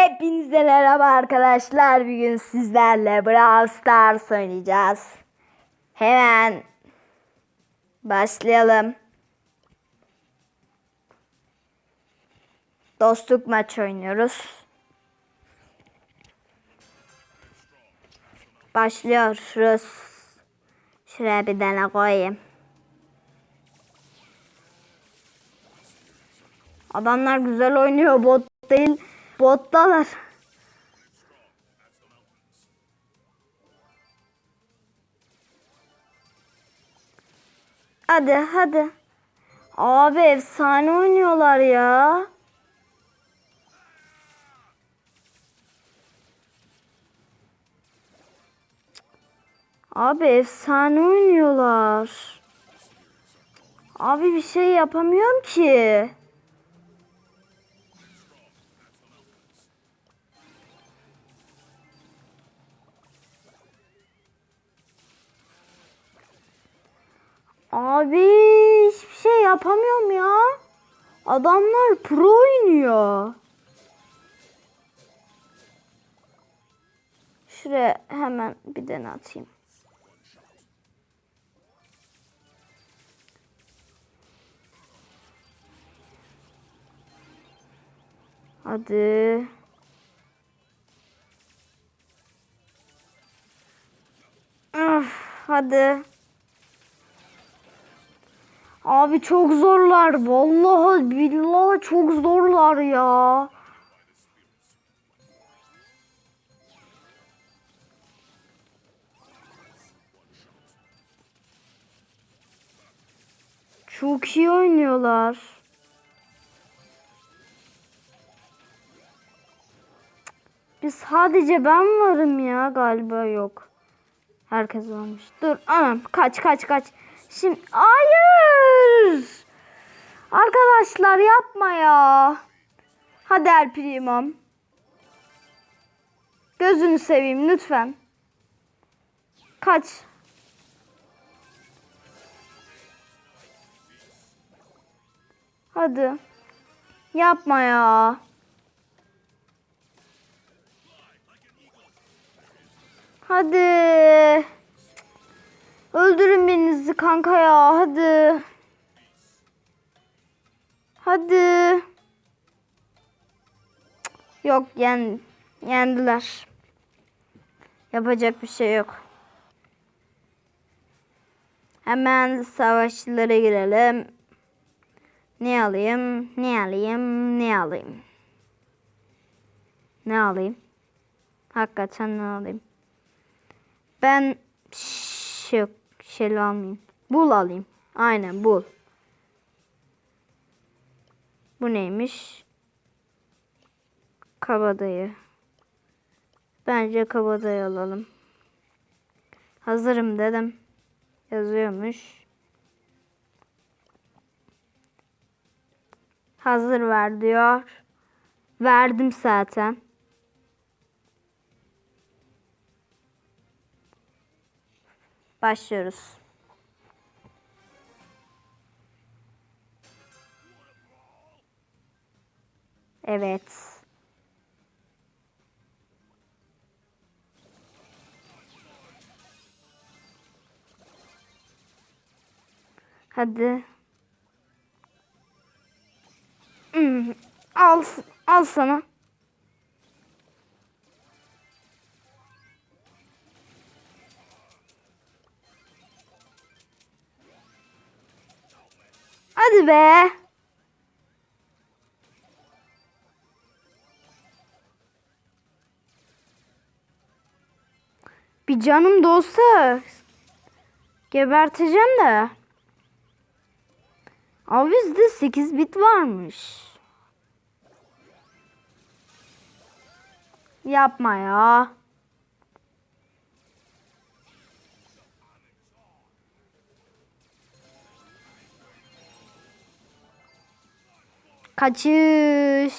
Hepinize merhaba arkadaşlar. Bugün sizlerle Brawl Stars oynayacağız. Hemen başlayalım. Dostluk maç oynuyoruz. Başlıyoruz. Şuraya bir tane koyayım. Adamlar güzel oynuyor. Bot değil. Bottalar. Hadi hadi. Abi efsane oynuyorlar ya. Abi efsane oynuyorlar. Abi bir şey yapamıyorum ki. Abi hiçbir şey yapamıyorum ya. Adamlar pro oynuyor. Şuraya hemen bir tane atayım. Hadi. Öf, hadi. Abi çok zorlar. Vallahi billahi çok zorlar ya. Çok iyi oynuyorlar. Bir sadece ben varım ya galiba yok. Herkes varmış. Dur anam kaç kaç kaç. Şimdi hayır. Arkadaşlar yapma ya. Hadi El Primo'm. Gözünü seveyim lütfen. Kaç. Hadi. Yapma ya. Hadi. Öldürün birinizi kanka ya. Hadi. Hadi. Yok yen yendiler. Yapacak bir şey yok. Hemen savaşçılara girelim. Ne alayım? Ne alayım? Ne alayım? Ne alayım? Hakikaten ne alayım? Ben şey yok, şeyle almayayım. Bul alayım. Aynen bul. Bu neymiş? Kabadayı. Bence kabadayı alalım. Hazırım dedim. Yazıyormuş. Hazır ver diyor. Verdim zaten. Başlıyoruz. Evet. Hadi. Hmm, Al, al sana. Hadi be. Bir canım da olsa geberteceğim de. Abi bizde 8 bit varmış. Yapma ya. Kaçış.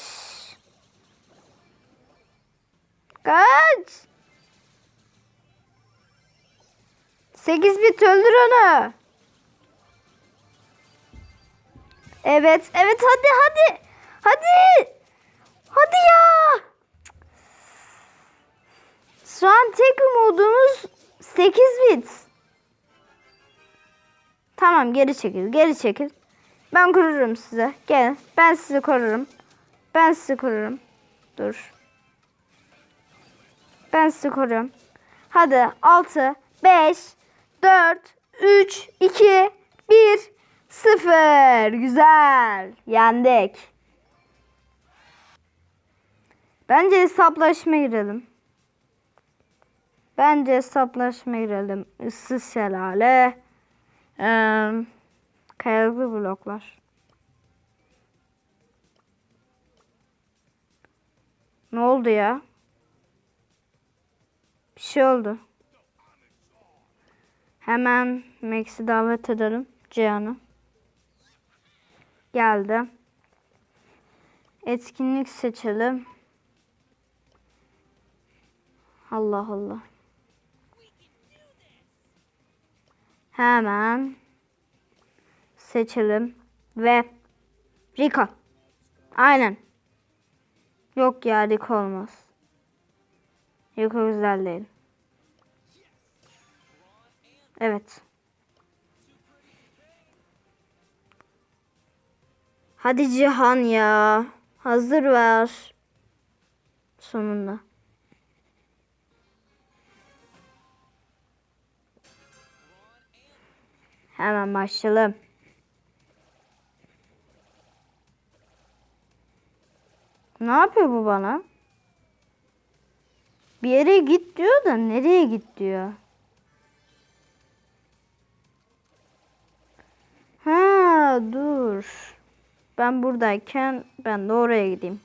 Kaç. Sekiz bit öldür onu. Evet, evet hadi hadi. Hadi. Hadi ya. Şu an tek umudumuz 8 bit. Tamam geri çekil, geri çekil. Ben korurum size. Gel ben sizi korurum. Ben sizi korurum. Dur. Ben sizi koruyorum. Hadi 6, 5, 4, 3, 2, 1, 0. Güzel. Yendik. Bence hesaplaşma girelim. Bence hesaplaşma girelim. Issız şelale. Ee, kayalıklı bloklar. Ne oldu ya? Bir şey oldu. Hemen Max'i davet edelim. Cihan'ı. Geldi. Etkinlik seçelim. Allah Allah. Hemen seçelim ve Rico. Aynen. Yok ya Rico olmaz. Rico güzel değil. Evet. Hadi Cihan ya. Hazır ver. Sonunda. Hemen başlayalım. Ne yapıyor bu bana? Bir yere git diyor da nereye git diyor. Ha dur. Ben buradayken ben de oraya gideyim.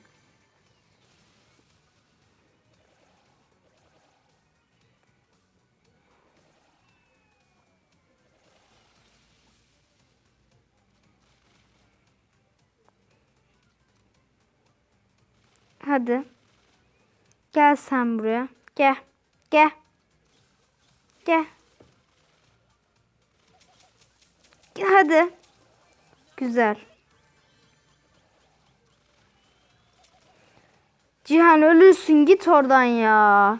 Hadi. Gel sen buraya. Gel. Gel. Gel. Gel hadi. Güzel. Cihan ölürsün git oradan ya.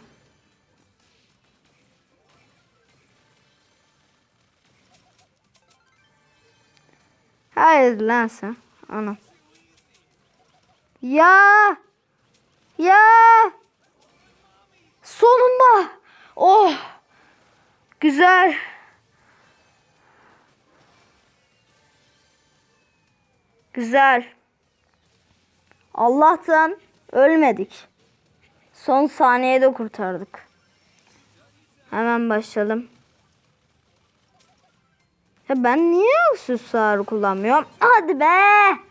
Hayır lan sen. Ana. Ya. Ya. Sonunda. Oh. Güzel. Güzel. Allah'tan ölmedik. Son saniyede kurtardık. Hemen başlayalım. Ya ben niye aksesuar kullanmıyorum? Hadi be.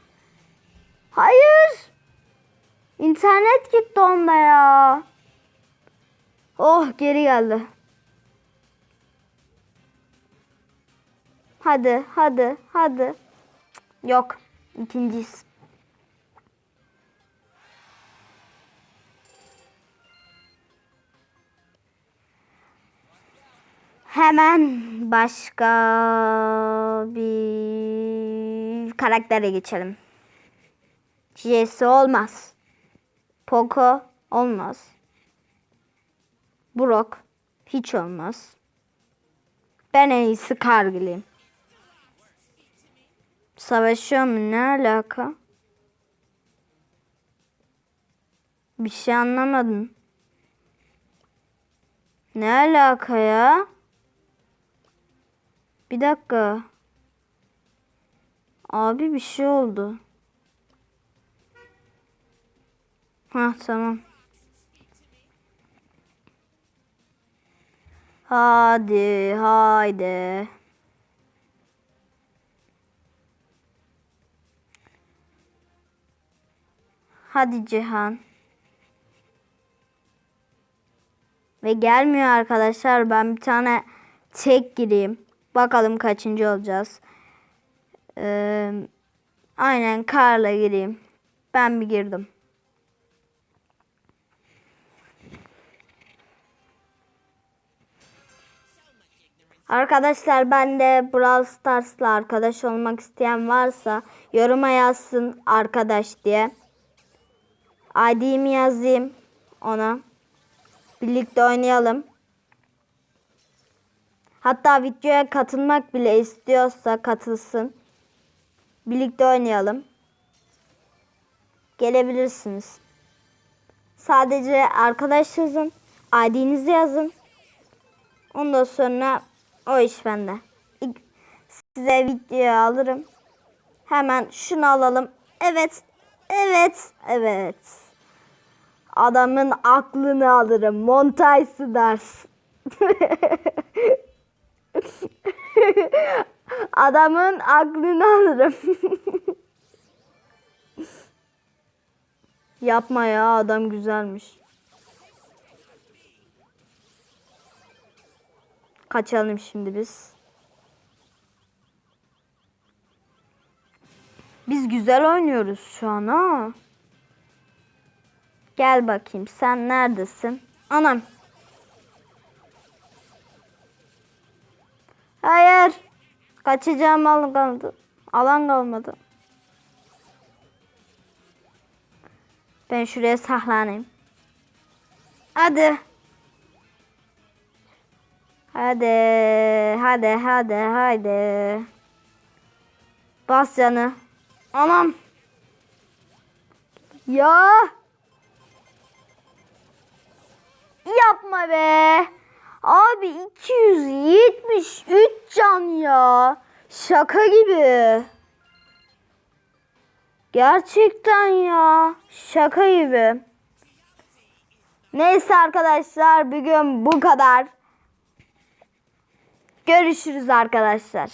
İnternet gitti onda ya. Oh geri geldi. Hadi hadi hadi. Yok. İkinciyiz. Hemen başka bir karaktere geçelim. Jesse olmaz. Poco olmaz. Brock hiç olmaz. Ben en iyisi Kargil'im. Savaşıyor mu? Ne alaka? Bir şey anlamadım. Ne alaka ya? Bir dakika. Abi bir şey oldu. Ha tamam. Hadi haydi. Hadi Cihan. Ve gelmiyor arkadaşlar. Ben bir tane tek gireyim. Bakalım kaçıncı olacağız. Ee, aynen Karla gireyim. Ben bir girdim. Arkadaşlar ben de Brawl Stars'la arkadaş olmak isteyen varsa yoruma yazsın arkadaş diye. ID'mi yazayım ona. Birlikte oynayalım. Hatta videoya katılmak bile istiyorsa katılsın. Birlikte oynayalım. Gelebilirsiniz. Sadece arkadaş yazın. ID'nizi yazın. Ondan sonra o iş bende. Size video alırım. Hemen şunu alalım. Evet. Evet. Evet. Adamın aklını alırım. Montaj ders. Adamın aklını alırım. Yapma ya adam güzelmiş. Kaçalım şimdi biz. Biz güzel oynuyoruz şu an ha. Gel bakayım sen neredesin? Anam. Hayır. Kaçacağım alan kalmadı. Alan kalmadı. Ben şuraya saklanayım. Hadi. Hadi. Hadi hadi hadi. Bas canı. Anam. Ya. Yapma be. Abi 273 can ya. Şaka gibi. Gerçekten ya. Şaka gibi. Neyse arkadaşlar bugün bu kadar. Görüşürüz arkadaşlar.